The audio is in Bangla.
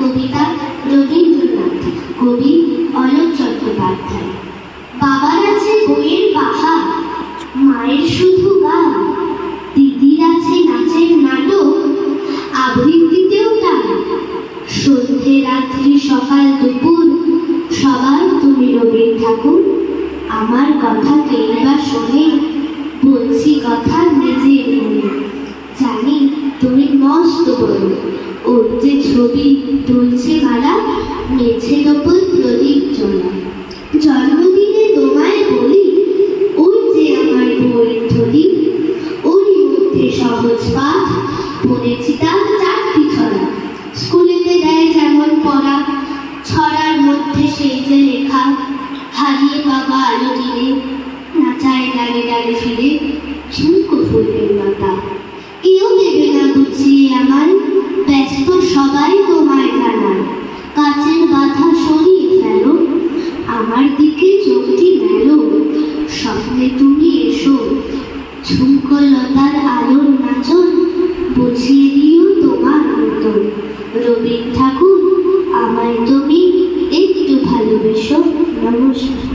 কবিতা রবীন্দ্রনাথ, কবি অলোক চট্টোপাধ্যায়। বাবার আছে বইয়ের বাহার মায়ের শুধু গান। দিদির আছে নাচের নাটক, আবৃত্তিতেও গান সন্ধে, রাত্রি, সকাল, দুপুর, সবার তুমি রবীন্দ্র ঠাকুর, আমার কথা কেই তুমি মস্ত বড় ওর যে ছবি তুলছে মালা মেঝের ওপর প্রদীপ জ্বলা। জন্মদিনে তোমায় বলি, ওই যে আমার বইয়ের থলি ওর মধ্যে সহজ পাঠ, পড়েছি তার চারটি ছড়া। স্কুলেতে দেয় যেমন পড়া, ছড়ার মধ্যে সেই যে লেখা, হারিয়ে বাবা আলো দিলে নাচায় ডালে ডালে ফিরে ঝুমকো ফুলের লতা। রবীন্দ্র ঠাকুর আমায়